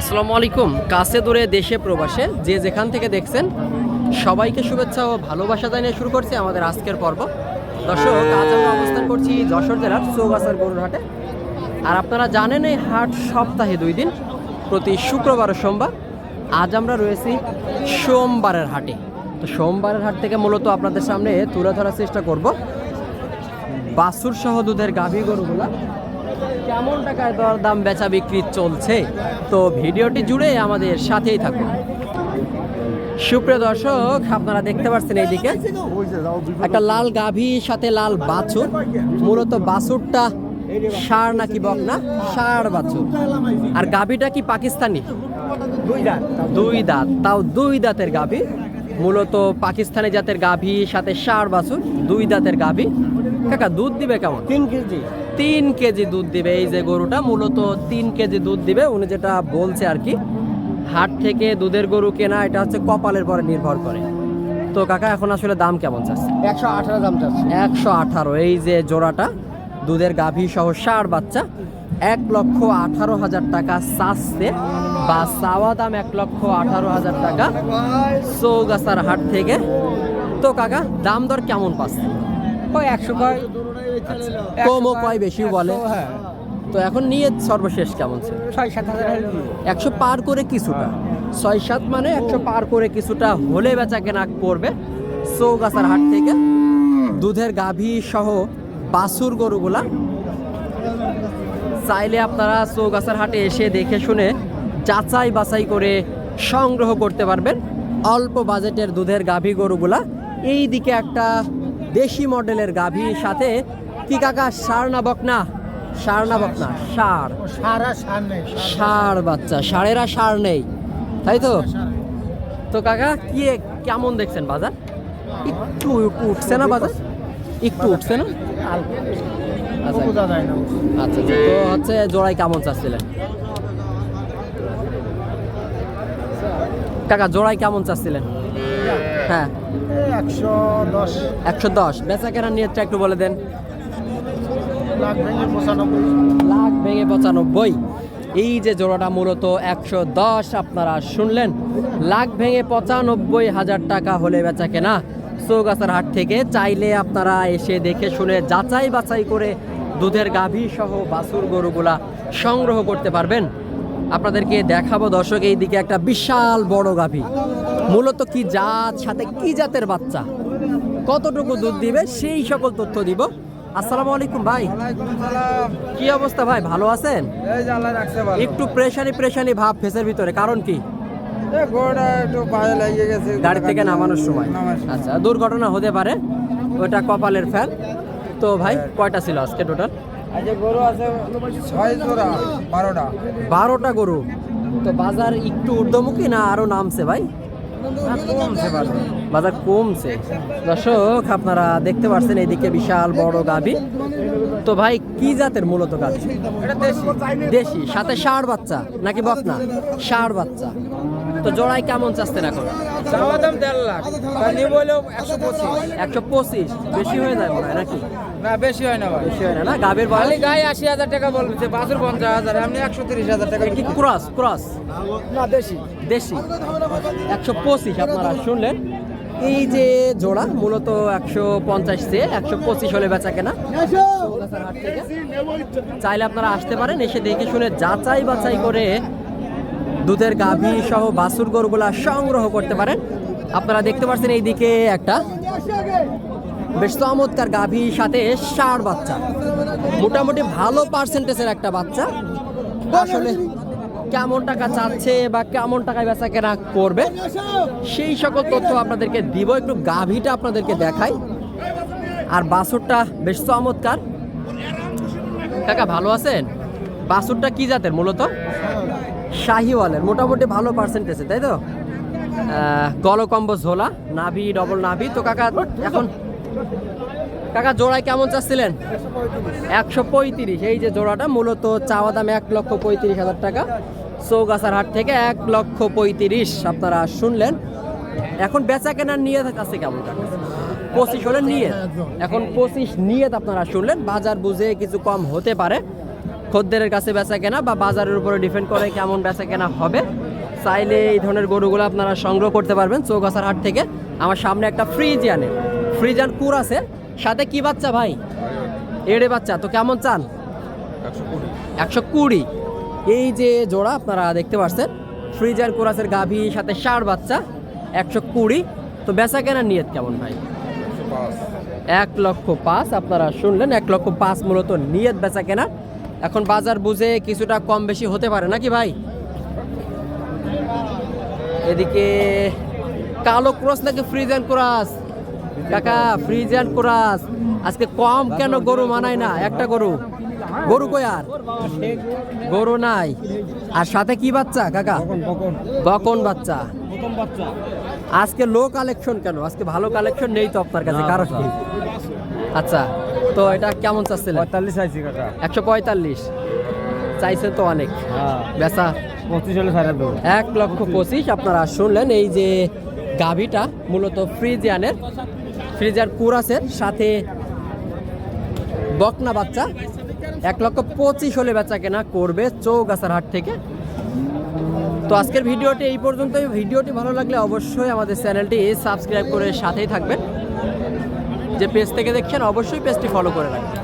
আসসালামু আলাইকুম। কাছে দূরে দেশে প্রবাসে যে যেখান থেকে দেখছেন, সবাইকে শুভেচ্ছা ও ভালোবাসা জানিয়ে শুরু করছি আমাদের আজকের পর্ব। দর্শক, আজ আমরা অবস্থান করছি যশোর জেলার চৌগাছার গরুর হাটে আর আপনারা জানেন এই হাট সপ্তাহে দুই দিন, প্রতি শুক্রবার ও সোমবার। আজ আমরা রয়েছি সোমবারের হাটে। তো সোমবারের হাট থেকে মূলত আপনাদের সামনে তুলে ধরার চেষ্টা করব। বাসুর সহ দুধের গাভী গরুগুলা। কেমন টাকায় দর দাম বেচা বিক্রি চলছে? তো ভিডিওটি জুড়ে আমাদের সাথেই থাকুন। সুপ্রিয় দর্শক আপনারা দেখতে পাচ্ছেন এইদিকে একটা লাল গাভী সাথে লাল বাছুর। মূলত বাছুরটা সার নাকি বক না সার বাছুর। আর গাভীটা কি পাকিস্তানি? দুই দাঁত। তাও দুই দাঁতের গাভী। মূলত পাকিস্তানি জাতের গাভী সাথে সার বাছুর দুই দাঁতের গাভী। কাকা দুধ দিবে কেমন? তিন কেজি। তিন কেজি দুধ দিবে। এই যে গরুটা মূলত তিন কেজি দুধ দিবে। উনি যেটা বলছে আর কি হাট থেকে দুধের গরু কেনা এটা হচ্ছে কপালের পরে নির্ভর করে। তো কাকা এখন আসলে দাম কেমন চাচ্ছে? একশো আঠারো দাম চাচ্ছে। একশো আঠারো। এই যে জোড়াটা দুধের গাভী সহ ষাট বাচ্চা এক লক্ষ আঠারো হাজার টাকা চাচ্ছে বা চাওয়া দাম এক লক্ষ আঠারো হাজার টাকা। চৌগাছার হাট থেকে। তো কাকা দাম দর কেমন পাচ্ছে? ওই একশো কয়? কমও কয়? বেশি বলে। হ্যাঁ। তো এখন নিয়ে সর্বশেষ কেমন ছিল? ছয় সাত হাজার। একশো পার করে কিছুটা। ছয় সাত মানে একশো পার করে কিছুটা হলে বেচা কেনা করবে চৌগাছার হাট থেকে। দুধের গাভী সহ বাছুর গরুগুলা। চাইলে আপনারা চৌগাছার হাটে এসে দেখে শুনে যাচাই বাছাই করে সংগ্রহ করতে পারবেন। অল্প বাজেটের দুধের গাভী গরুগুলা। এই দিকে একটা দেশি মডেলের গাভীর সাথে কি কাকা? সার না বকনা সার না বকনা সার। সারা বাচ্চা ষাঁড়েরা সার নেই। তাই তো? তো কাকা কি কেমন দেখছেন বাজার? একটু উঠছে না বাজার? একটু উঠছে না? আচ্ছা। আচ্ছা আচ্ছা। তো হচ্ছে জোড়াই কেমন চাচ্ছিলেন? কাকা জোড়াই কেমন চাচ্ছিলেন? হ্যাঁ। একশো দশ। একশো দশ। বেচা কেনার নিয়তটা একটু বলে দেন। লাখ ভেঙে পঁচানব্বই। লাখ ভেঙে পঁচানব্বই। এই যে জোড়াটা মূলত একশো দশ আপনারা শুনলেন। লাখ ভেঙে পঁচানব্বই হাজার টাকা হলে বেচা কেনা। চৌগাছার হাট থেকে চাইলে আপনারা এসে দেখে শুনে যাচাই বাছাই করে দুধের গাভী সহ বাছুর গরুগুলা সংগ্রহ করতে পারবেন। আপনাদেরকে দেখাবো দর্শক এই দিকে একটা বিশাল বড় গাভী। মূলত কি জাত সাথে কি জাতের বাচ্চা? কতটুকু দুধ দিবে সেই সকল তথ্য দিব। আসসালামু আলাইকুম ভাই। কি অবস্থা ভাই ভালো আছেন? একটু প্রেশানি প্রেশানি ভাব ফেসের ভিতরে কারণ কি? গোড়া থেকে নামানোর সময়। আচ্ছা দুর্ঘটনা হতে পারে ওটা কপালের ফ্যান। তো ভাই কয়টা ছিল আজকে টোটাল আজকে গরু আছে ছয় জোড়া বারোটা। বারোটা গরু? তো বাজার একটু ঊর্ধ্বমুখী না আরও নামছে ভাই? কমছে ভালো বাজার কমছে। দর্শক আপনারা দেখতে পাচ্ছেন এইদিকে বিশাল বড় গাভী তো ভাই কি জাতের মূলত গাভী দেশি সাথে ষাঁড় বাচ্চা নাকি বকনা? ষাঁড় বাচ্চা। তো জোড়াই কেমন চাচ্ছেন এখন? চাওয়া দাম দেড় লাখ। নিয়ে বলেও একশো পঁচিশ। একশো পঁচিশ। বেশি হয়ে যায় মনে হয় নাকি? না বেশি হয় না বেশি হয় না না? গাভীর বয়স? খালি গায়ে আশি হাজার টাকা বলছে বাছুর পঞ্চাশ হাজার আপনি একশো তিরিশ হাজার টাকা। কি ক্রস ক্রস? না দেশি। দেশি। একশো পঁচিশ আপনারা শুনলেন। এই যে জোড়া, মূলত একশো পঞ্চাশ চেয়ে একশো পঁচিশ হলে বেচা কেনা। চাইলে আপনারা আসতে পারেন, এসে দেখে শুনে যাচাই বাছাই করে দুধের গাভী সহ বাছুর গরুগুলা সংগ্রহ করতে পারেন। আপনারা দেখতে পাচ্ছেন এইদিকে একটা বেশ চমৎকার গাভী, সাথে ষাঁড় বাচ্চা। মোটামুটি ভালো পার্সেন্টেজের একটা বাচ্চা। আসলে কেমন টাকা চাচ্ছে বা কেমন টাকায় বেচা কেনা করবে, সেই সকল তথ্য আপনাদেরকে দিব। একটু গাভীটা আপনাদেরকে দেখাই। আর বাসুরটা বেশ চমৎকার। কাকা, ভালো আছেন? বাছুরটা কি জাতের মূলত? শাহিওয়ালের, মোটামুটি ভালো পার্সেন্টেজে তাই তো? গলকম্ব ঝোলা, নাভি ডবল নাভি। তো কাকা, এখন কাকা, জোড়ায় কেমন চাচ্ছিলেন? একশো পঁয়ত্রিশ। এই যে জোড়াটা, মূলত চাওয়া দাম এক লক্ষ পঁয়ত্রিশ হাজার টাকা। চৌগাছার হাট থেকে এক লক্ষ পঁয়ত্রিশ আপনারা শুনলেন। এখন বেচা কেনার নিয়ে আছে কেমন? পঁচিশ হলে নিয়ে এখন পঁচিশ নিয়ে আপনারা শুনলেন, বাজার বুঝে কিছু কম হতে পারে। খদ্দেরের কাছে বেচা কেনা বা বাজারের উপরে ডিপেন্ড করে কেমন বেচা কেনা হবে। চাইলে এই ধরনের গরুগুলো আপনারা সংগ্রহ করতে পারবেন চৌগাছার হাট থেকে। আমার সামনে একটা ফ্রিজ আনে। ফ্রিজ ফ্রিজান কুর আছে। সাথে কি বাচ্চা ভাই? এড়ে বাচ্চা, তো কেমন চান একশো কুড়ি। এই যে জোড়া আপনারা দেখতে পাচ্ছেন ফ্রিজার কোরাসের গাভী, সাথে ষাঁড় বাচ্চা, একশো কুড়ি। তো বেচা কেনার নিয়ত কেমন ভাই? এক লক্ষ পাঁচ, আপনারা শুনলেন, এক লক্ষ পাঁচ মূলত নিয়ত বেচা কেনা। এখন বাজার বুঝে কিছুটা কম বেশি হতে পারে, নাকি ভাই? এদিকে কালো ক্রস নাকি ফ্রিজ অ্যান্ড ক্রস? কাকা ফ্রিজ অ্যান্ড ক্রস। আজকে কম কেন গরু মানায় না? একটা গরু। গরু কই আর? গরু নাই। আর সাথে কি বাচ্চা কাকা? বকন বাচ্চা। আজকে লো কালেকশন কেন? আজকে ভালো কালেকশন নেই তো আপনার কাছে কারণ আচ্ছা তো এটা কেমন চাচ্ছিলেন? পঁয়তাল্লিশ আইছি কাকা। একশো পঁয়তাল্লিশ। চাইছেন তো অনেক। হ্যাঁ। বেচা? পঁচিশ হলে সাড়ে এক লক্ষ পঁচিশ আপনারা শুনলেন এই যে গাভিটা মূলত ফ্রিজিয়ানের ফ্রিজার কুরাসের সাথে বকনা বাচ্চা। এক লক্ষ পঁচিশ হলে বেচা কেনা করবে চৌগাছার হাট থেকে। তো আজকের ভিডিওটি এই পর্যন্তই। ভিডিওটি ভালো লাগলে অবশ্যই আমাদের চ্যানেলটি সাবস্ক্রাইব করে সাথেই থাকবেন। যে পেজ থেকে দেখছেন, অবশ্যই পেজটি ফলো করে রাখবেন।